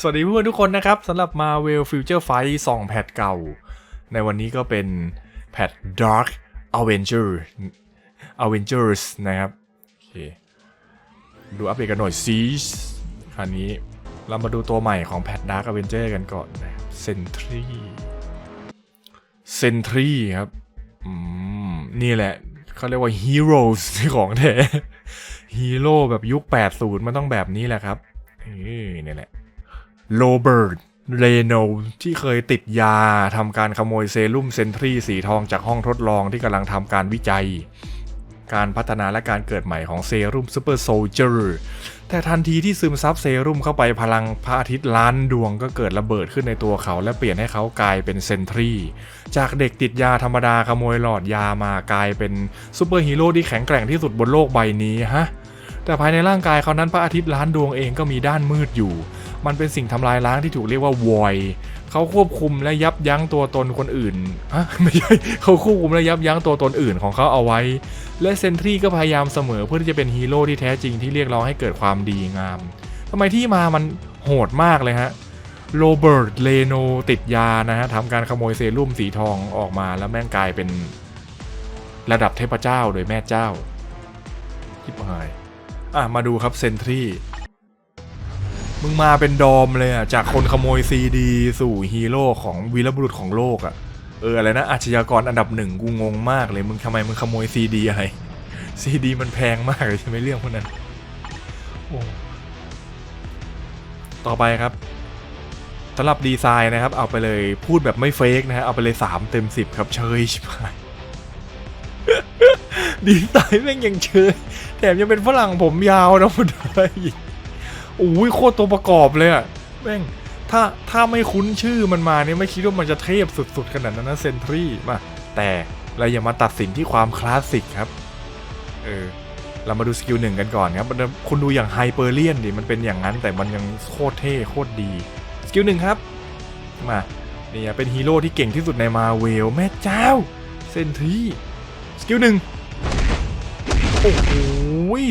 สวัสดีเพื่อนทุกคนนะครับสำหรับ Marvel Future Fight 2 แพทเก่า ในวันนี้ก็เป็นแพท Dark Avenger Avengers นะครับโอเคดูอัปเดตกันหน่อยซีคราวนี้เรามาดูตัวใหม่ของแพท Dark Avenger กันก่อนนะครับ Sentry Sentry ครับอืมนี่แหละเขาเรียกว่า Heroes ของแท้ฮีโร่แบบยุค 80 มันต้องแบบนี้แหละครับนี่นี่แหละ โรเบิร์ตเรโนที่เคยติดยาทำการขโมยเซรุ่มเซนทรีสีทองจากห้องทดลองที่กำลังทำการวิจัย การพัฒนาและการเกิดใหม่ของเซรุ่มซูเปอร์โซลเจอร์แต่ทันทีที่ซึมซับเซรุ่มเข้าไปพลังพระอาทิตย์ล้านดวงก็เกิดระเบิดขึ้นในตัวเขา และเปลี่ยนให้เขากลายเป็นเซนทรีจากเด็กติดยาธรรมดาขโมยหลอดยามากลายเป็นซูเปอร์ฮีโร่ที่แข็งแกร่งที่สุดบนโลกใบนี้ฮะ แต่ภายในร่างกายเขานั้นพระอาทิตย์ล้านดวงเองก็มีด้านมืดอยู่ มันเป็นสิ่งทำลายล้างที่ถูกเรียกว่าวอยเขาควบคุมและยับยั้งตัวตนคนอื่นฮะไม่ใช่เขาควบคุมและยับยั้งตัวตนอื่นของเขาเอาไว้ และเซนทรีก็พยายามเสมอเพื่อที่จะเป็นฮีโร่ที่แท้จริงที่เรียกร้องให้เกิดความดีงามทำไมที่มามันโหดมากเลยฮะโรเบิร์ตเลโนติดยานะฮะทำการขโมยเซรุ่มสีทองออกมาแล้วแม่งกลายเป็นระดับเทพเจ้าโดยแม่เจ้าทิบหาย อะมาดูครับเซนทรีมึงมาเป็นดอมเลยอะ จากคนขโมยซีดี สู่ฮีโร่ของวีรบุรุษของโลกอะ เอออะไรนะอาชญากรอันดับหนึ่งกูงงมากเลย มึงทำไมมึงขโมยซีดีอะไรซีดีมันแพงมากเลยใช่ไหมเรื่องพวกนั้นโอ้ต่อไปครับสำหรับดีไซน์นะครับ เอาไปเลยพูดแบบไม่เฟกนะฮะเอาไปเลย 3 เต็ม 10 ครับเชยชิบหาย ดีไซน์แม่งยังเชยแถมยังเป็นฝรั่งผมยาวนะมันได้อีโอ้ยโคตรตัวประกอบเลยอะแม่งถ้าถ้าไม่คุ้นชื่อมันมาเนี่ยไม่คิดว่ามันจะเทพสุดๆขนาดนั้นนะเซนทรีมาแต่เราอย่ามาตัดสินที่ความคลาสสิกครับ เออ เรามาดูสกิลหนึ่งกันก่อนครับ คุณดูอย่างไฮเปอร์เลียนดิมันเป็นอย่างนั้นแต่มันยังโคตรเท่โคตรดี สกิลหนึ่งครับ มาเนี่ยเป็นฮีโร่ที่เก่งที่สุดในมาเวลแม่เจ้า เซนทรีสกิลหนึ่ง โอ้โห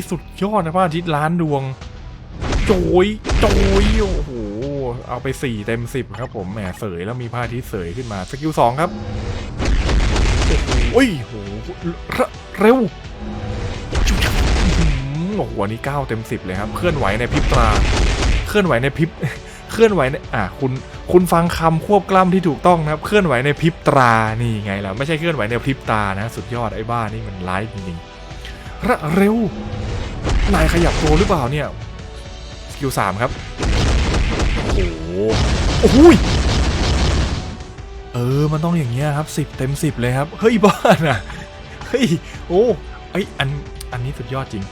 สุดยอดนะพระอาทิตย์ล้านดวง โจยโจยโอ้โห เอาไป4เต็ม10ครับผมแหมเสยแล้วมีพระอาทิตย์เสยขึ้นมาสกิล2ครับโอ้ยโหเรเร็วจุ๊บอื้อหือโอ้โหอันนี้9เต็ม10เลยครับ เคลื่อนไหวในพริบตา เคลื่อนไหวในพริบ เคลื่อนไหวในอะคุณ คุณฟังคำควบกล้ำที่ถูกต้องนะครับ เคลื่อนไหวในพริบตา นี่ไงล่ะ ไม่ใช่เคลื่อนไหวในพริบตานะ สุดยอดไอ้บ้านี่มันร้ายจริงๆ ระเร็ว นายขยับตัวหรือเปล่าเนี่ยสกิลสามครับ โอ้โหโอ้ยเออ มันต้องอย่างเงี้ยครับสิบเต็มสิบเลยครับ เฮ้ยบ้านอะ เฮ้ย โอ้ไออัน อันนี้สุดยอดจริง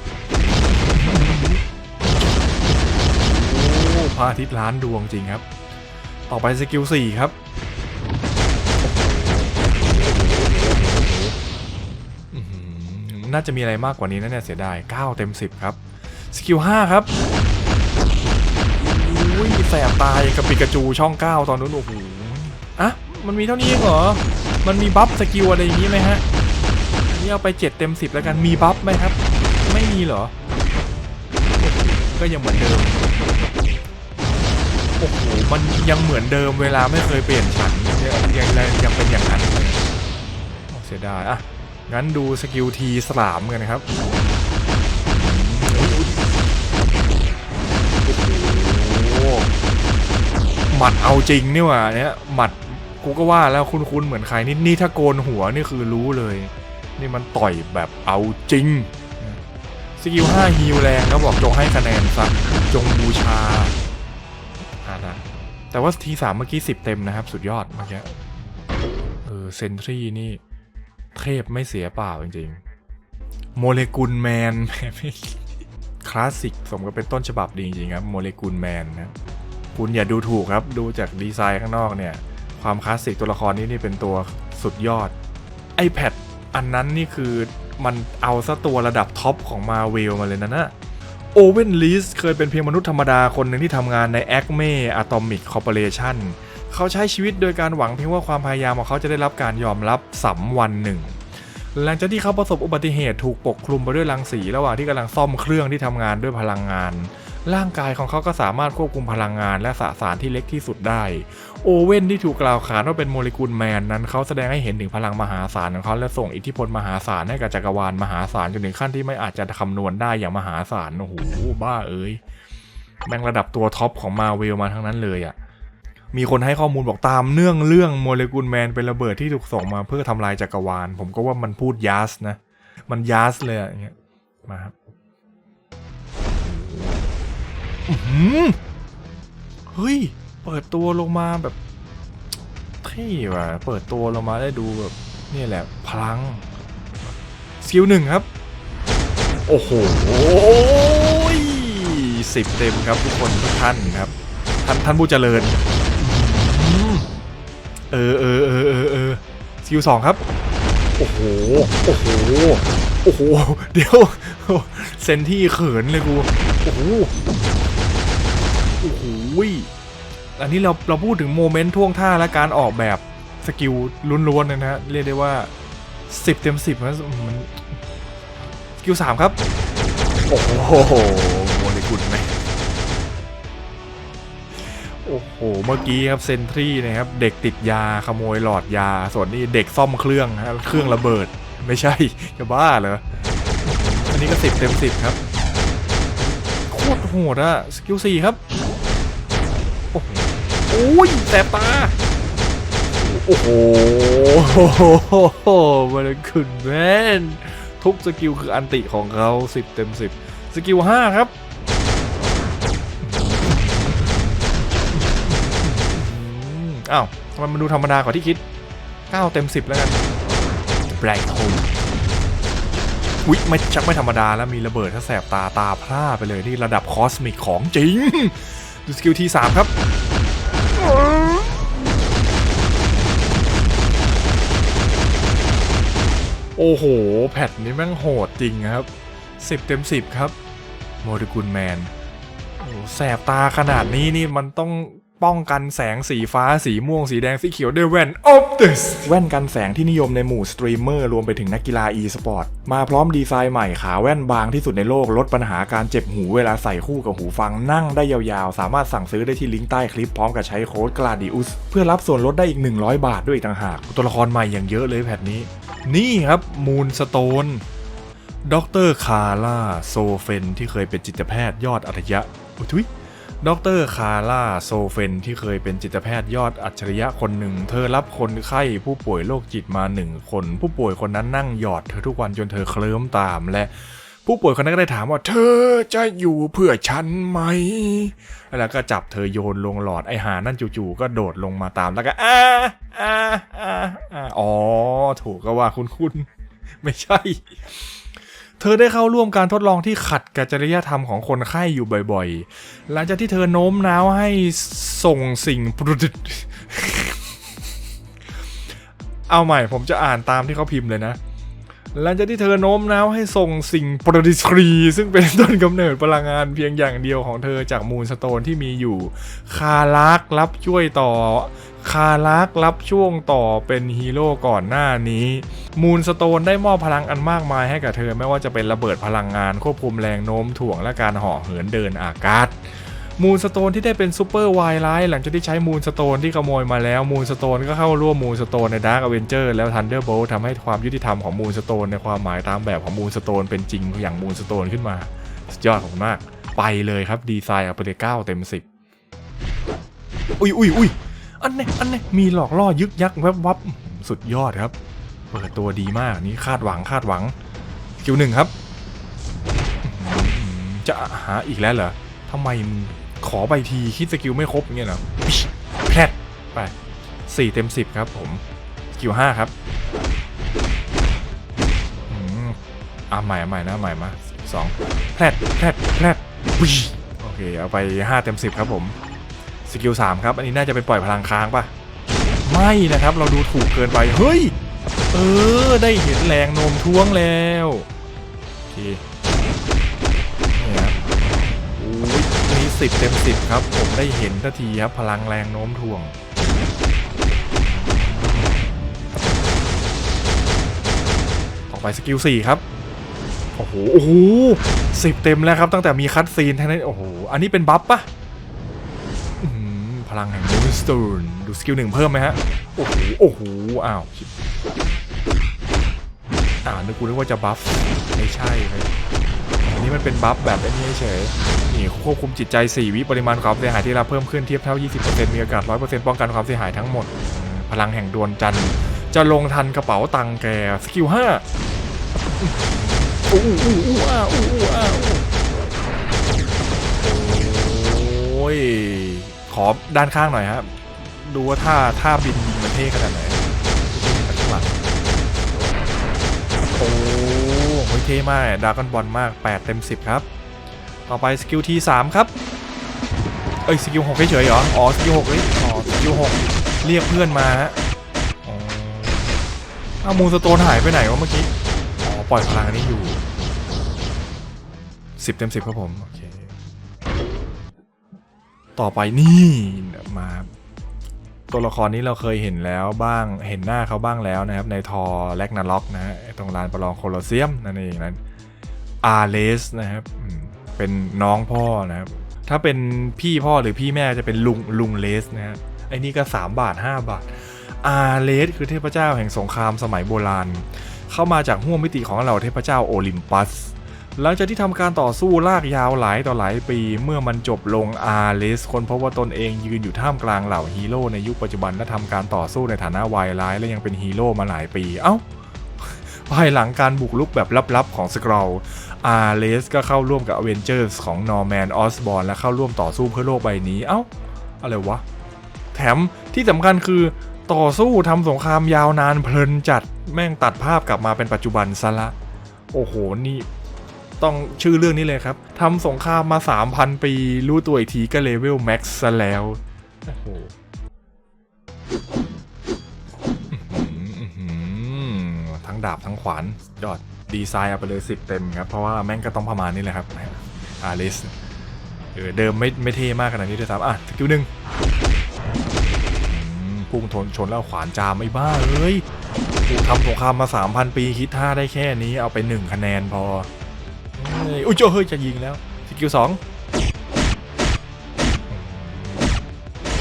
โอ้พระอาทิตย์ล้านดวงจริงครับ ต่อไปสกิลสี่ครับ น่าจะมีอะไรมากกว่านี้นะเนี่ยเสียดาย 9 เต็ม 10 ครับ สกิล 5 ครับอุ้ยแสบตายกับปิกาจูช่อง 9 ตอนนู้นโอ้โหอะมันมีเท่านี้เหรอ มันมีบัฟสกิลอะไรอย่างนี้ไหมฮะนนี้เอาไป 7 เต็ม 10 แล้วกันมีบัฟไหมครับ ไม่มีเหรอ ก็ยังเหมือนเดิมโอ้โหมันยังเหมือนเดิมเวลาไม่เคยเปลี่ยนชั้นยังยังยังเป็นอย่างนั้นเลยเสียดายอะ งั้นดูสกิลทีสลามกันนะครับโอ้โหหมัดเอาจริงนี่หว่าเนี่ยหมัดกูก็ว่าแล้วคุ้นๆเหมือนใครนี่นี่ถ้าโกนหัวนี่คือรู้เลย นี่มันต่อยแบบเอาจริงสกิล5ฮิวแรงแล้วบอกจงให้คะแนนซะจงบูชาอ่านะแต่ว่าทีสามเมื่อกี้10เต็มนะครับ สุดยอดเมื่อกี้เออเซนทรีนี่ เทพไม่เสียเปล่าจริงๆ โมเลกุลแมนคลาสสิกสมกับเป็นต้นฉบับดีจริงๆครับ โมเลกุลแมนนะ คุณอย่าดูถูกครับ ดูจากดีไซน์ข้างนอกเนี่ย ความคลาสสิกตัวละครนี้นี่เป็นตัวสุดยอด iPad อันนั้นนี่คือมันเอาซะตัวระดับท็อปของมาเวลมาเลยนะนะโอเวนลิสเคยเป็นเพียงมนุษย์ธรรมดาคนหนึ่งที่ทำงานใน Acme Atomic Corporation เขาใช้ชีวิตโดยการหวังเพียงว่าความพยายามของเขาจะได้รับการยอมรับสัมวันหนึ่ง หลังจากที่เขาประสบอุบัติเหตุถูกปกคลุมไปด้วยรังสีระหว่างที่กำลังซ่อมเครื่องที่ทำงานด้วยพลังงาน ร่างกายของเขาก็สามารถควบคุมพลังงานและสสารที่เล็กที่สุดได้ โอเว่นที่ถูกกล่าวขานว่าเป็นโมเลกุลแมนนั้นเขาแสดงให้เห็นถึงพลังมหาศาลของเขาและส่งอิทธิพลมหาศาลให้กับจักรวาลมหาศาลจนถึงขั้นที่ไม่อาจจะคำนวณได้อย่างมหาศาลโอ้โหบ้าเอ้ยแม่งระดับตัวท็อปของมาเวลมาทั้งนั้นเลยอะ่ะ มีคนให้ข้อมูลบอกตามเนื่องเรื่องโมเลกุลแมนเป็นระเบิดที่ถูกส่งมาเพื่อทำลายจักรวาล ผมก็ว่ามันพูดยาสนะ มันยาสเลยอะอย่างเงี้ยมาครับเฮ้ย เปิดตัวลงมาแบบเท่ว่ะ เปิดตัวลงมาได้ดูแบบนี่แหละ พลังสกิลหนึ่งครับ โอ้โหสิบเต็มครับทุกคนทุกท่านครับ ท่านท่านผู้เจริญ เออเออเออเออเออสกิลสองครับ โอ้โห โอ้โห โอ้โห เดี๋ยว เซนที่เขินเลยกู โอ้โห โอ้โหยอันนี้เราเราพูดถึงโมเมนต์ท่วงท่าและการออกแบบสกิลล้วนๆเลยนะฮะ เรียกได้ว่า 10 เต็ม 10นะมันสกิลสามครับ โอ้โหโมเลกุลไหม โอ้โหเมื่อกี้ครับเซนทรีนะครับเด็กติดยาขโมยหลอดยา ส่วนนี้เด็กซ่อมเครื่องฮะเครื่องระเบิด ไม่ใช่จะบ้าเหรออันนี้ก็สิบเต็มสิบครับโคตรโหดอะสกิลสี่ครับโอ้โหโอ้ยแสบตาโอ้โหมันขึ้นแม่นทุกสกิลคืออันติของเขาสิบเต็มสิบสกิลห้าครับ อืมอ้าวทำไมมันดูธรรมดากว่าที่คิด 9 เต็ม 10 แล้วกัน Black Hole วิไม่ชักไม่ธรรมดาแล้วมีระเบิดถ้าแสบตาตาพร่าไปเลยนี่ระดับคอสมิกของจริง ดูสกิลที่3ครับ โอ้โห แพทนี้แม่งโหดจริงครับ 10 เต็ม 10 ครับ โมเลกุลแมนโอ้โหแสบตาขนาดนี้นี่มันต้อง ป้องกันแสงสีฟ้าสีม่วงสีแดงสีเขียวด้วยแว่น Optus แว่นกันแสงที่นิยมในหมู่สตรีมเมอร์รวมไปถึงนักกีฬา e-sport มาพร้อมดีไซน์ใหม่ขาแว่นบางที่สุดในโลกลดปัญหาการเจ็บหูเวลาใส่คู่กับหูฟังนั่งได้ยาวๆ สามารถสั่งซื้อได้ที่ลิงก์ใต้คลิปพร้อมกับใช้โค้ด Gladius เพื่อรับส่วนลดได้อีก 100 บาทด้วยอีกต่างหากตัวละครใหม่อย่างเยอะเลยแพทนี้ นี่ครับมูนสโตนดรคาร่าโซเฟนที่เคยเป็นจิตแพทย์ยอดอัจฉริยะอุยทุย ดรคาร่าโซเฟนที่เคยเป็นจิตแพทย์ยอดอัจฉริยะคนหนึ่ง เธอรับคนไข้ผู้ป่วยโรคจิตมาหนึ่งคน ผู้ป่วยคนนั้นนั่งหยอดเธอทุกวันจนเธอเคลิ้มตามและผู้ป่วยคนนั้นก็ได้ถามว่า เธอจะอยู่เพื่อฉันไหม แล้วก็จับเธอโยนลงหลอดไอหานั่นจู่ๆก็โดดลงมาตามแล้วก็อ้าอ้าอ้าอ๋อ ถูกก็ว่าคุณคุณไม่ใช่ ธอได้เข้าร่วมการทดลองที่ขัดกับจริยธรรมของคนไข้อยู่บ่อยๆ หลังจากที่เธอโน้มน้าวให้ส่งสิ่งประดิษฐ์เอาใหม่ผมจะอ่านตามที่เขาพิมพ์เลยนะ หลังจากที่เธอโน้มน้าวให้ส่งสิ่งประดิษฐ์ครีซึ่งเป็นต้นกำเนิดพลังงานเพียงอย่างเดียวของเธอจากมูลสโตนที่มีอยู่ คารักรับช่วยต่อ คารักรับช่วงต่อเป็นฮีโร่ก่อนหน้านี้ มูลสโตนได้มอบพลังอันมากมายให้กับเธอไม่ว่าจะเป็นระเบิดพลังงานควบคุมแรงโน้มถ่วงและการหาะเหินเดินอากาศ มูลสโตนที่ได้เป็นซูเปอร์ไวไลท์หลังจากที่ใช้มูลสโตนที่ขโมยมาแล้วมูลสโตนก็เข้าร่วมมูลสโตนในดาร์กอเวนเจอร์แล้วทันเดอร์โบลทำให้ความยุติธรรมของมูลสโตนในความหมายตามแบบของมูลสโตนเป็นจริงอย่างมูลสโตนขึ้นมา สุดยอดของมาก ไปเลยครับดีไซน์อาไปเลยเก้าเต็มสิบอุ้ยอุ้ยอุ้ยอันนี้อันนี้มีหลอกล่อยึกยักแวบวับสุดยอดครับ เปิดตัวดีมากนี่คาดหวังคาดหวังคิวหนึ่งครับ จะหาอีกแล้วเหรอทำไมมึง ขอใบทีคิดสกิลไม่ครบเงี้ยเหรอแพทไปสี่เต็มสิบครับผมสกิลห้าครับอืมอะใหม่อะใหม่นะใหม่มาสองแพทแพทแพทวิโอเคเอาไปห้าเต็มสิบครับผมสกิลสามครับ อันนี้น่าจะเป็นปล่อยพลังค้างปะไม่นะครับ เราดูถูกเกินไป เฮ้ย เออ ได้เห็นแรงโน้มท้วงแล้ว โอเค สิบเต็มสิบครับ ผมได้เห็นทันทีครับ พลังแรงโน้มถ่วง ต่อไปสกิลสี่ครับ โอ้โห โอ้โหสิบเต็มแล้วครับ ตั้งแต่มีคัดซีนทั้งนั้น โอ้โห อันนี้เป็นบัฟปะพลังแห่งมูนสโตนดูสกิลหนึ่งเพิ่มไหมฮะ โอ้โห โอ้โห อ้าวอ่านึกกูนึกว่าจะบัฟ ไม่ใช่เลย นนี้มันเป็นบัฟแบบไอ้นี้เฉยนี่ควบคุมจิตใจ 4 วิปริมาณความเสียหายที่รับเพิ่มขึ้นเทียบเท่า 20%มีโอกาส100%ป้องกันความเสียหายทั้งหมด พลังแห่งดวลจันทร์จะลงทันกระเป๋าตังแกสกิล5อู้อู้อู้อู้อ้าอู้อู้อ้าโอ้ยขอด้านข้างหน่อยครับดูว่าท่าท่าบินยิงมันเท่ขนาดไหน เท่มากดากอนบอลมาก 8 เต็ม 10 ครับ ต่อไปสกิลทีสามครับ เอ้ยสกิลหกเฉยๆเหรอ อ๋อสกิลหกเอ้ยอ๋อสกิลหกเรียกเพื่อนมาฮะอ๋ออ้าวมูสโตนหายไปไหนวะเมื่อกี้ อ๋อ ปล่อยพลังนี้อยู่สิบเต็มสิบครับผม โอเค ต่อไปนี่มา ตัวละครนี้เราเคยเห็นแล้วบ้างเห็นหน้าเขาบ้างแล้วนะครับในทอแลกนาล็อกนะฮะตรงลานประลองโคลอเซียมนั่นเองนั้นอาร์เลสนะครับเป็นน้องพ่อนะครับถ้าเป็นพี่พ่อหรือพี่แม่จะเป็นลุงลุงเลสนะฮะไอ้นี่ก็ 3 บาท 5 บาท อาร์เลสคือเทพเจ้าแห่งสงครามสมัยโบราณ เข้ามาจากห้วงมิติของเหล่าเทพเจ้าโอลิมปัส หลังจากที่ทำการต่อสู้ลากยาวหลายต่อหลายปี เมื่อมันจบลงอาร์เลสคนพบว่าตนเองยืนอยู่ท่ามกลางเหล่าฮีโร่ในยุคปัจจุบันและทำการต่อสู้ในฐานะวายร้ายและยังเป็นฮีโร่มาหลายปี เอ้าภายหลังการบุกรุกแบบลับๆของสกรอลอาร์เลสก็เข้าร่วมกับอเวนเจอร์สของนอร์แมนออสบอร์และเข้าร่วมต่อสู้เพื่อโลกใบนี้ เอ้า อะไรวะ แถมที่สำคัญคือต่อสู้ทำสงครามยาวนานเพลินจัดแม่งตัดภาพกลับมาเป็นปัจจุบันซะละ โอ้โห นี่ ต้องชื่อเรื่องนี้เลยครับทำสงครามมา 3,000 ปี รู้ตัวอีกทีก็เลเวลแม็กซ์ซะแล้วโอ้โหอื้อหืออื้อหือทั้งดาบทั้งขวานยอดดีไซน์เอาไปเลย 10 เต็มครับ เพราะว่าแม่งก็ต้องประมาณนี้แหละครับอาริสเออเดิมไม่ไม่เท่มากขนาดนี้ด้วยซ้ำอะสกิลหนึ่งอืมพุ่งทนชนแล้วขวานจามไม่บ้าเอ้ยกูทำสงครามมา 3,000 ปีคิดท่าได้แค่นี้เอาไป 1 คะแนนพอ เฮ้ยอุ้ยเจ้าเฮ้ยจะยิงแล้วสกิลสอง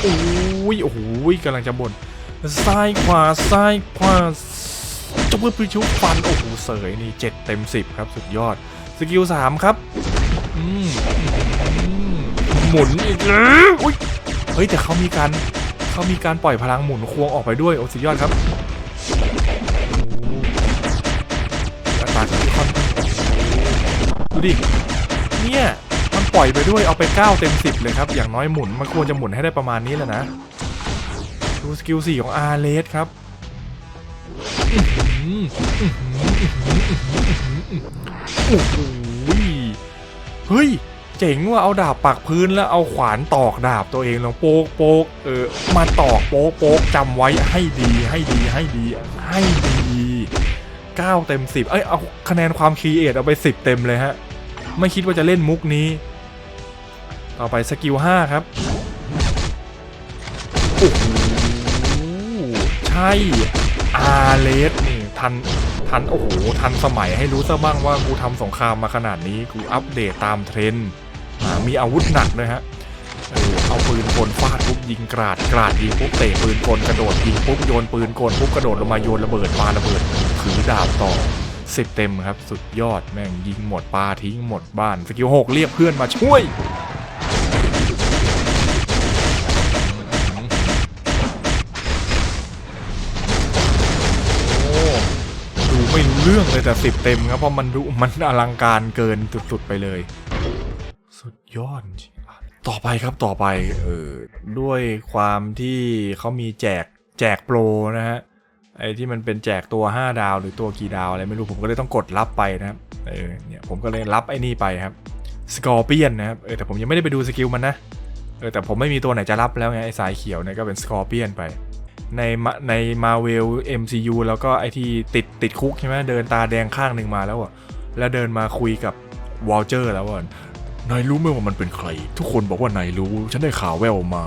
โอ้ยโอ้โหกำลังจะบ่นซ้ายขวาซ้ายขวาจุ๊บปืนชุบฟันโอ้โหเสยนี่เจ็ดเต็มสิบครับสุดยอดสกิลสามครับหมุนอีกแล้วอุ้ยเฮ้ยแต่เขามีการเขามีการปล่อยพลังหมุนควงออกไปด้วยโอ้สุดยอดครับ ดิ เนี่ยมันปล่อยไปด้วยเอาไป 9 เต็ม 10 เลยครับ อย่างน้อยหมุน มันควรจะหมุนให้ได้ประมาณนี้แหละนะ ดูสกิล 4 ของอาร์เลสครับ โอ้โหเฮ้ย เจ๋งว่าเอาดาบปักพื้นแล้วเอาขวานตอกดาบตัวเองลงโป๊กโป๊กเออ มาตอกโป๊กโป๊กจำไว้ให้ดีให้ดีให้ดีให้ดี 9 เต็ม 10 เอ้ย เอาคะแนนความคีเอทเอาไป 10 เต็มเลยฮะ ไม่คิดว่าจะเล่นมุกนี้ ต่อไปสกิล5ครับโอ้โหใช่อาเลสนี่ทันทันโอ้โหทันสมัยให้รู้ซะบ้างว่ากูทำสงครามมาขนาดนี้กูอัปเดตตามเทรนด์มีอาวุธหนักด้วยฮะเออเอาปืนกลฟาดปุ๊บยิงกราดกราดยิงปุ๊บเตะปืนกลกระโดดยิงปุ๊บโยนปืนกลปุ๊บกระโดดลงมาโยนระเบิดปาระเบิดถือดาบต่อ สิบเต็มครับ สุดยอดแม่งยิงหมดปลาทิ้งหมดบ้านสกิลหกเรียกเพื่อนมาช่วยโอ้ดูไม่รู้เรื่องเลยแต่สิบเต็มครับเพราะมันดูมันอลังการเกินสุดๆไปเลย สุดยอดต่อไปครับต่อไปเออด้วยความที่เขามีแจกแจกโปรนะฮะ ไอ้ที่มันเป็นแจกตัว 5 ดาว หรือตัวกี่ดาวอะไรไม่รู้ผมก็เลยต้องกดรับไปนะครับเออเนี่ยผมก็เลยรับไอ้นี่ไปครับสกอร์เปียนนะครับเออแต่ผมยังไม่ได้ไปดูสกิลมันนะเออแต่ผมไม่มีตัวไหนจะรับแล้วไงไอ้สายเขียวเนี่ยก็เป็นสกอร์เปียนไป ในมาในมาเวล MCU แล้วก็ไอที่ติดติดคุกใช่ไหมเดินตาแดงข้างหนึ่งมาแล้วอะแล้วเดินมาคุยกับวอลเจอร์แล้วว่านายรู้ไหมว่ามันเป็นใคร ทุกคนบอกว่านายรู้ ฉันได้ข่าวแววมา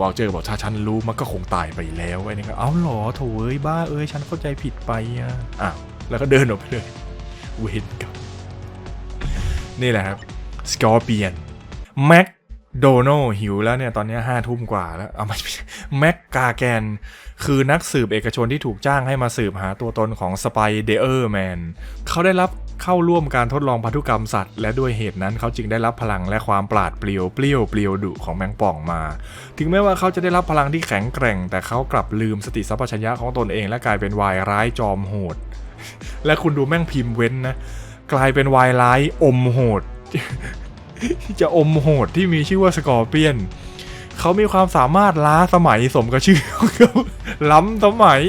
วอลเจอร์บอกถ้าฉันรู้มันก็คงตายไปแล้วไอ้นี่ก็เอ้าหรอโถเอ้ยบ้าเอ้ยฉันเข้าใจผิดไปอะอ้าวแล้วก็เดินออกไปเลยเวนกับนี่แหละครับสกอร์เปียนแม็ก โดนัลหิวแล้วเนี่ย ตอนนี้ห้าทุ่มกว่าแล้ว เอาม่ใช่แม็กกาแกน คือนักสืบเอกชนที่ถูกจ้างให้มาสืบหาตัวตนของสไปเดอร์แมนเขาได้รับเข้าร่วมการทดลองพันธุกรรมสัตว์ และด้วยเหตุนั้นเขาจึงได้รับพลังและความปราดเปรียวเปรี้ยวเปรียวดุของแมงป่องมา ถึงแม้ว่าเขาจะได้รับพลังที่แข็งแกร่ง แต่เขากลับลืมสติสัมปชัญญะของตนเอง และกลายเป็นวายร้ายจอมโหด และคุณดูแม่งพิมพ์เว้นนะ กลายเป็นวายร้ายอมโหด จะอมโหดที่มีชื่อว่าสกอร์เปียน เขามีความสามารถล้าสมัยสมกับชื่อของเขาล้ำสมัย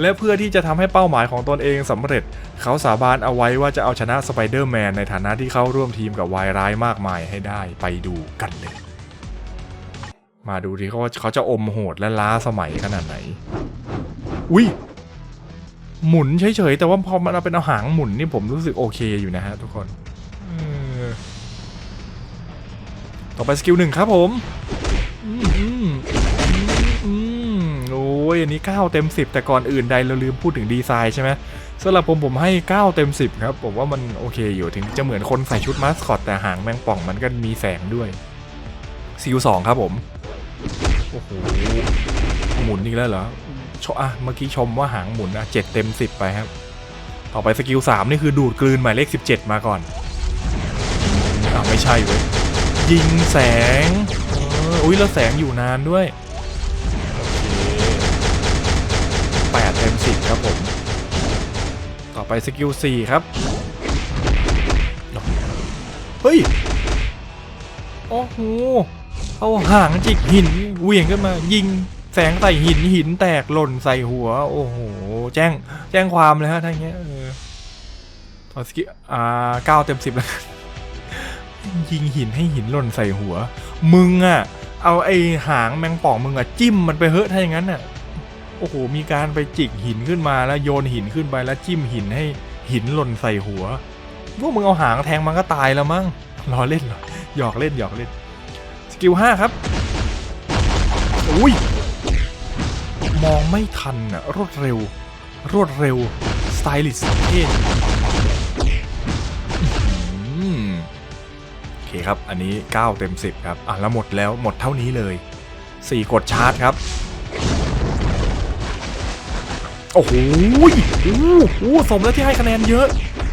และเพื่อที่จะทำให้เป้าหมายของตนเองสำเร็จ เขาสาบานเอาไว้ว่าจะเอาชนะสไปเดอร์แมนในฐานะที่เข้าร่วมทีมกับวายร้ายมากมายให้ได้ไปดูกันเลย มาดูที่เขาว่าเขาจะอมโหดและล้าสมัยขนาดไหน อุ้ยหมุนเฉยๆแต่ว่าพอมันเอาเป็นเอาหางหมุนนี่ผมรู้สึกโอเคอยู่นะฮะทุกคน ต่อไปสกิลหนึ่งครับผมอืมอืมอืมโอ้ยอันนี้ 9 เต็ม 10 แต่ก่อนอื่นใดเราลืมพูดถึงดีไซน์ใช่ไหมสำหรับผมผมให้ 9 เต็ม 10 ครับ ผมว่ามันโอเคอยู่ถึงจะเหมือนคนใส่ชุดมาสคอตแต่หางแมงป่องมันก็มีแสงด้วยสกิลสองครับผม โอ้โห หมุนอีกแล้วเหรอชอะเมื่อกี้ชมว่าหางหมุนอะเจ็ดเต็มสิบไปครับ ต่อไปสกิลสามนี่คือดูดกลืนหมายเลขสิบเจ็ดมาก่อนอ่าไม่ใช่เว้ย ยิงแสงอ,อุ้ยแล้วแสงอยู่นานด้วย โอเคแปดเต็มสิบครับผม ต่อไปสกิลสี่ครับ เฮ้ย โอ้โห เอาหางจิกหินเวียงขึ้นมา ยิงแสงใส่หินหินแตกหล่นใส่หัว โอ้โห แจ้ง แจ้งความเลยฮะถ้าอย่างเงี้ยเออสกิลอ่าเก้าเต็มสิบแล้ว ยิงหินให้หินหล่นใส่หัว มึงอะเอาไอ้หางแมงป่องมึงอะจิ้มมันไปเฮอะถ้าอย่างนั้นอะโอ้โหมีการไปจิกหินขึ้นมาแล้วโยนหินขึ้นไปแล้วจิ้มหินให้หินหล่นใส่หัวพวกมึงเอาหางแทงมันก็ตายแล้วมั้งรอเล่นหรอหยอกเล่นหยอกเล่นสกิลห้าครับอุ้ยมองไม่ทันอะรวดเร็ว รวดเร็วสไตลิสต์เท่ คครับ อันนี้ 9 เต็ม 10 ครับ อะแล้วหมดแล้วหมดเท่านี้เลย 4 กดชาร์จครับ โอ้โหโอ้โหสมแล้วที่ให้คะแนนเยอะ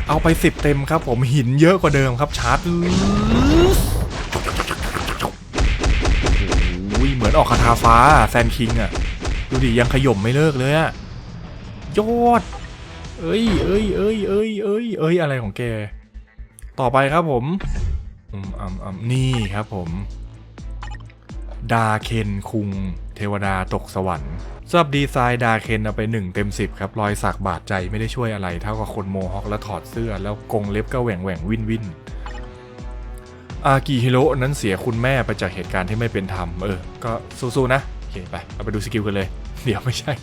เอาไป 10 เต็มครับ ผมหินเยอะกว่าเดิมครับชาร์จอุ้ยเหมือนออกคาถาฟ้าแซนคิงอะดูดิยังขย่มไม่เลิกเลยอะยอด เอ้ยเอ้ยเอ้ยเอ้ยเอ้ยเอ้ยอะไรของแก ต่อไปครับผม อืมอ่ำอ่ำนี่ครับผม ดาเคนคุง เทวดาตกสวรรค์สำหรับดีไซน์ดาเคนเอาไป 1 เต็ม 10 ครับ รอยสักบาดใจไม่ได้ช่วยอะไร เท่ากับคนโมฮอคแล้วถอดเสื้อ แล้วกงเล็บก็แหว่งแหว่งวินวินอากิฮิโร่นั้นเสียคุณแม่ไปจากเหตุการณ์ที่ไม่เป็นธรรม เออ ก็สู้ๆนะ โอเค ไป เอาไปดูสกิลกันเลย เดี๋ยวไม่ใช่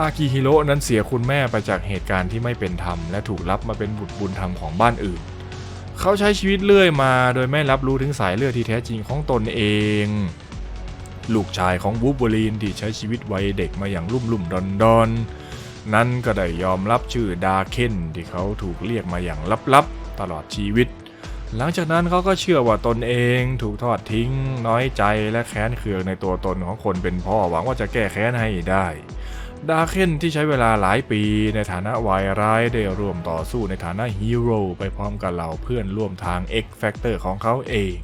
อากิฮิโร่นั้นเสียคุณแม่ไปจากเหตุการณ์ที่ไม่เป็นธรรม และถูกรับมาเป็นบุตรบุญธรรมของบ้านอื่น เขาใช้ชีวิตเรื่อยมาโดยไม่รับรู้ถึงสายเลือดที่แท้จริงของตนเอง ลูกชายของวูล์ฟเวอรีนที่ใช้ชีวิตวัยเด็กมาอย่างลุ่มลุ่มดอนดอนนั้นก็ได้ยอมรับชื่อดาเคนที่เขาถูกเรียกมาอย่างลับๆตลอดชีวิต หลังจากนั้นเขาก็เชื่อว่าตนเองถูกทอดทิ้ง น้อยใจและแค้นเคืองในตัวตนของคนเป็นพ่อหวังว่าจะแก้แค้นให้ได้ ดาเคนที่ใช้เวลาหลายปีในฐานะวายร้ายได้ร่วมต่อสู้ในฐานะฮีโร่ไปพร้อมกับเหล่าเพื่อนร่วมทาง X Factor ของเขาเอง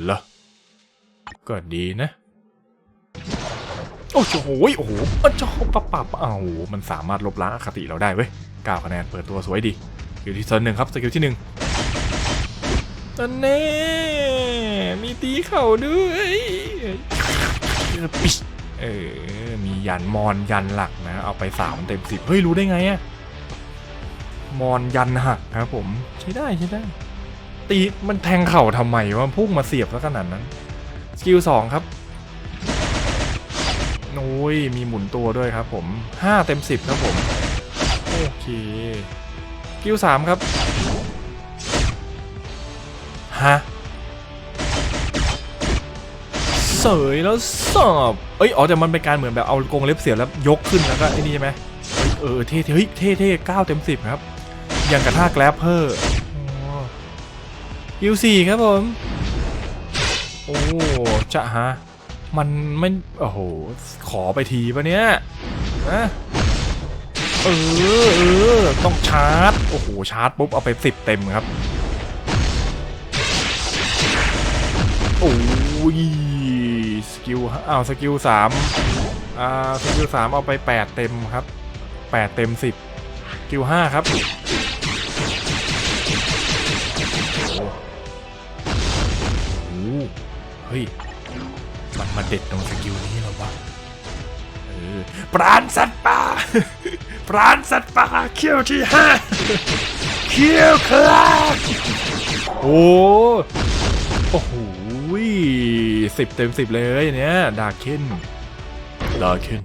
เหรอก็ดีนะ โอ้โหโอ้โหมันจะปะปะปะอ้ามันสามารถลบล้างอคติเราได้เว้ย9คะแนนเปิดตัวสวยดีสกิลที่สหนึ่งครับสกิลที่หนึ่งตันแน่มีตีเข่าด้วยปิช เออ มียันมอนยันหลักนะ เอาไปสามเต็มสิบเฮ้ย รู้ได้ไงอะมอนยันหักครับผม ใช้ได้ใช้ได้ ตีมันแทงเข่าทำไมวะพุ่งมาเสียบซะขนาดนั้น สกิลสองครับโอ้ยมีหมุนตัวด้วยครับผมห้าเต็มสิบครับผม โอเคสกิลสามครับฮะ สยแล้วสอบเอ้ย อ๋อแต่มันเป็นการเหมือนแบบเอากรงเล็บเสียบแล้วยกขึ้นแล้วก็ไอ้นี่ใช่ไหมเฮ้ยเออเท่เฮ้ยเท่ๆเก้าเต็มสิบครับ อย่างกระท่าแกลบเพอร์กิลสี่ครับผม โอ้จะฮะ มันไม่ โอ้โห ขอไปทีปะเนี่ยนะเออเออต้องชาร์จ โอ้โห ชาร์จปุ๊บ เอาไปสิบเต็มครับ โอ้ย อ้าวสกิลสามอ่าสกิลสามเอาไปแปดเต็มครับแปดเต็มสิบสกิลห้าครับโอ้โหเฮ้ยมันมาเด็ดตรงสกิลนี้แล้ววะปราณสัตว์ป่าปราณสัตว์ป่าเขี้ยวที่ห้าเขี้ยวคลาโอ้โอ้โห สิบเต็มสิบเลยเนี้ยดาร์เคนดาร์เคน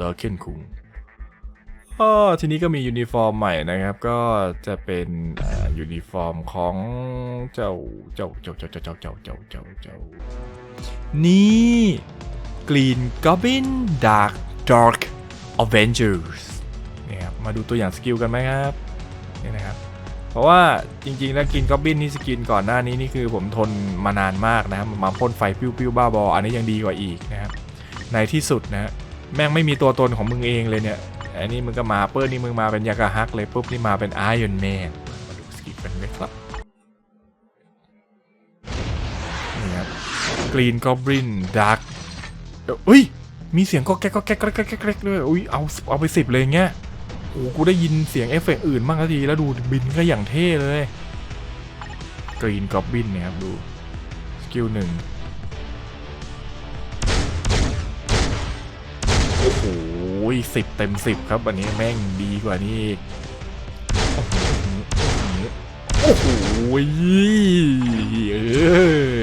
ดาร์เคนคุงก็ทีนี้ก็มียูนิฟอร์มใหม่นะครับ ก็จะเป็นยูนิฟอร์มของเจ้าเจ้าเจ้าเจ้าเจ้าเจ้าเจ้าเจ้าเจ้าเจ้านี่กรีนกอบบินดาร์กดาร์กอเวนเจอร์สเนี่ยครับมาดูตัวอย่างสกิลกันไหมครับนี่นะครับ เพราะว่าจริงๆแล้วกินกอบบินนี่สกินก่อนหน้านี้นี่คือผมทนมานานมากนะครับมาพ่นไฟปิ้วๆบ้าบออันนี้ยังดีกว่าอีกนะครับในที่สุดนะฮะแม่งไม่มีตัวตนของมึงเองเลยเนี่ยอันนี้มึงก็มาเปิ้ลนี่มึงมาเป็นยากาฮักเลยปุ๊บนี่มาเป็นไอรอนแมนมาดูสกิลกันไหมครับนี่ครับกรีนกอบลินดาร์กเอ้ยมีเสียงก็แก๊กก็แก๊กก็แก๊กก็แก๊กด้วยอุ้ยเอาเอาไปสิบเลยเงี้ย โอ้กูได้ยินเสียงเอฟเฟกต์อื่นบ้างทีแล้วดูบินก็อย่างเท่เลย กรีนกอบลินเนี่ยครับดู สกิลหนึ่งโอ้โหสิบเต็มสิบครับอันนี้แม่งดีกว่านี้โอ้โหเออ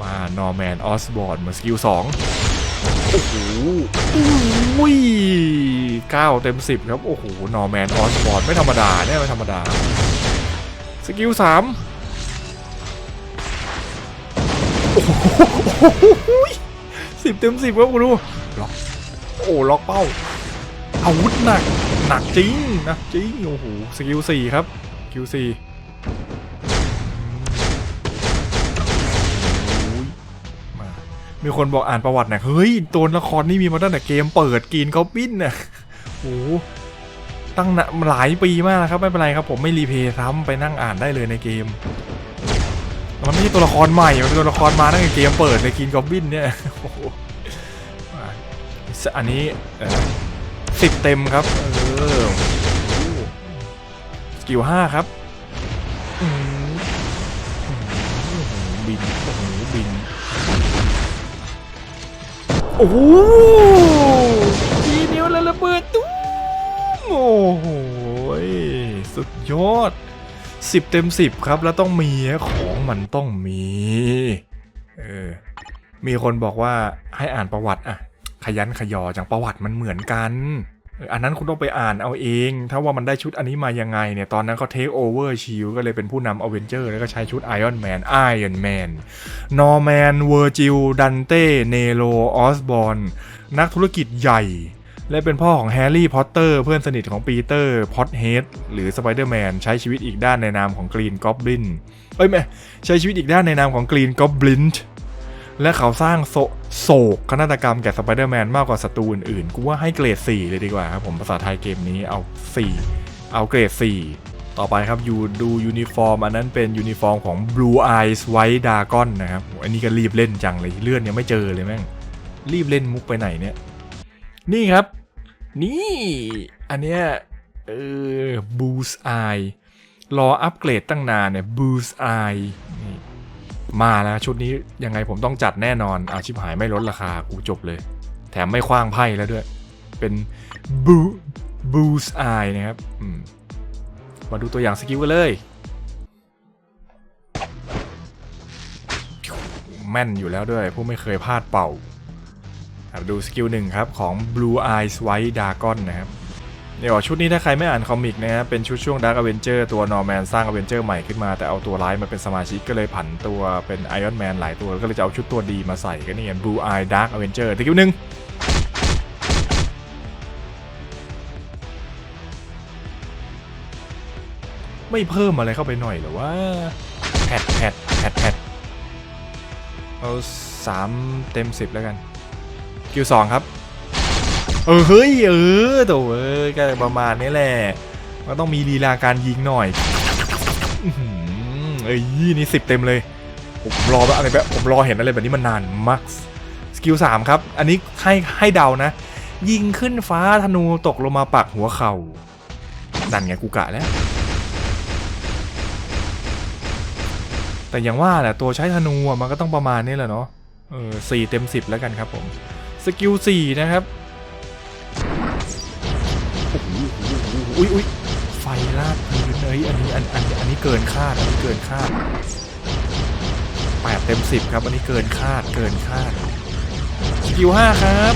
มานอร์แมนออสบอร์นมาสกิลสอง โอ้โหอุ้ยเก้าเต็มสิบครับ โอ้โห นอร์แมนออสบอร์นไม่ธรรมดาเนี่ยไม่ธรรมดา สกิลสามโอ้โหสิบเต็มสิบครับคุณดูล็อกโอ้ล็อกเป้าอาวุธหนัก หนักจริงนักจริงโอ้โหสกิลสี่ครับสกิลสี่ มีคนบอกอ่านประวัติน่ยเฮ้ยตัวละครนี่มีมาตั้งแต่เกมเปิดกรีนเขาปิ้นน่ะโอ้ตั้งนะหลายปีมากครับไม่เป็นไรครับ ผมไม่รีเพย์ซ้ำไปนั่งอ่านได้เลยในเกม มันไม่ใช่ตัวละครใหม่ มันเป็นตัวละครมาตั้งแต่เกมเปิดในกรีนกอบบินเนี่ยโอ้โหอันนี้สิบเต็มครับเออสกิลห้าครับบิน โอ้โหทีนิ้วแล้วระเบิดตู้มโอ้โหสุดยอด 10 เต็ม 10 ครับแล้วต้องมีของมันต้องมี เออ มีคนบอกว่าให้อ่านประวัติอะขยันขยอจังประวัติมันเหมือนกัน อันนั้นคุณต้องไปอ่านเอาเอง ถ้าว่ามันได้ชุดอันนี้มายังไงเนี่ย ตอนนั้นเขาเทคโอเวอร์ชิลก็เลยเป็นผู้นำอเวนเจอร์แล้วก็ใช้ชุดไอออนแมนไอออนแมนนอร์แมนเวอร์จิลดันเต้เนโรออสบอนนักธุรกิจใหญ่ และเป็นพ่อของแฮร์รี่พอตเตอร์เพื่อนสนิทของปีเตอร์พอตเฮดหรือสไปเดอร์แมนใช้ชีวิตอีกด้านในนามของกรีนกอบลินเอ้ยไม่ใช้ชีวิตอีกด้านในนามของกรีนกอบลินและเขาสร้างโศ โศกนาฏกรรมแก่สไปเดอร์แมนมากกว่าศัตรูอื่นๆ กูว่าให้เกรด 4 เลยดีกว่าครับผมภาษาไทยเกมนี้เอา 4 เอาเกรด 4 ต่อไปครับยูดูยูนิฟอร์ม อันนั้นเป็นยูนิฟอร์มของ Blue Eyes White Dragon นะครับอันนี้ก็รีบเล่นจังเลยเลื่อนยังไม่เจอเลยแม่ง รีบเล่นมุกไปไหนเนี่ย นี่ครับ นี่ อันเนี้ยเออ Boost Eye รออัปเกรดตั้งนานเนี่ย Boost Eye นี่ มาแล้วชุดนี้ยังไงผมต้องจัดแน่นอนอาชิบหายไม่ลดราคากูจบเลย แถมไม่คว้างไพ่แล้วด้วย เป็น Boo Boost Eye นะครับมมาดูตัวอย่างสกิลกันเลย แม่นอยู่แล้วด้วย ผู้ไม่เคยพลาดเป่าดูสกิลหนึ่งครับ ของ Blue Eyes White Dragon นะครับ เดี๋ยวชุดนี้ถ้าใครไม่อ่านคอมิกนะฮะเป็นชุดช่วง Dark Avenger ตัวนอร์แมนสร้าง Avenger ใหม่ขึ้นมาแต่เอาตัวร้ายมาเป็นสมาชิกก็เลยผันตัวเป็น Iron Man หลายตัวก็เลยจะเอาชุดตัวดีมาใส่ก็นี่ไง Blue Eye Dark Avenger สกิลหนึ่งไม่เพิ่มอะไรเข้าไปหน่อยหรือว่าแพดแพดแพดแพดเอาสามเต็มสิบแล้วกัน คิวสองครับ เออเฮ้ยเออโถเอ้ยก็ประมาณนี้แหละมันต้องมีลีลาการยิงหน่อยอื้อหือเอ้ยนี่สิบเต็มเลยผมรอแบบอะไรแบบผมรอเห็นอะไรแบบนี้มานานมากสกิลสามครับ อันนี้ให้ให้เดานะ ยิงขึ้นฟ้าธนูตกลงมาปักหัวเข่านั่นไงกูกะแล้ว แต่อย่างว่าแหละตัวใช้ธนูมันก็ต้องประมาณนี้แหละเนาะเออสี่เต็มสิบแล้วกันครับผม สกิลสี่นะครับ อุ้ยอุ้ยไฟลาดพื้นเอ้ยอันนี้อันอันอันนี้เกินคาดอันนี้เกินคาดแปดเต็มสิบครับอันนี้เกินคาดเกินคาดสกิลห้าครับ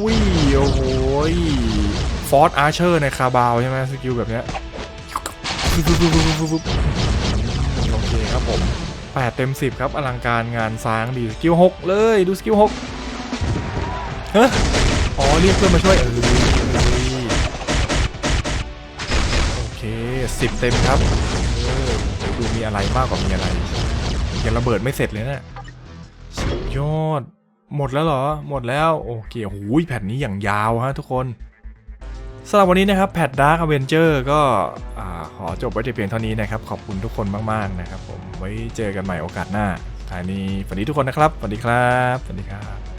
อุ้ยโอ้โหฟอร์ a อาร์เชอร์ในคาบาวใช่ไหมสกิลแบบเนี้ยโอเคครับผม8เต็ม10ครับอลังการงานสร้างดีสกิล6เลยดูสกิล6เฮ้ยอ๋อเรียกเพื่อนมาช่วยเออโอ 10เต็มครับเออดี๋ยวดูมีอะไรมากกว่ามีอะไรยังระเบิดไม่เสร็จเลยนะสุดยอด หมดแล้วเหรอ หมดแล้ว โอเคโอ้โหแผ่นนี้อย่างยาวฮะทุกคนสำหรับวันนี้นะครับแพดดาร์กอเวนเจอร์ก็ขอจบไว้แต่เพียงเท่านี้นะครับ ขอบคุณทุกคนมากๆนะครับผมไว้เจอกันใหม่โอกาสหน้าทายนี้สวัสดีทุกคนนะครับสวัสดีครับสวัสดีครับ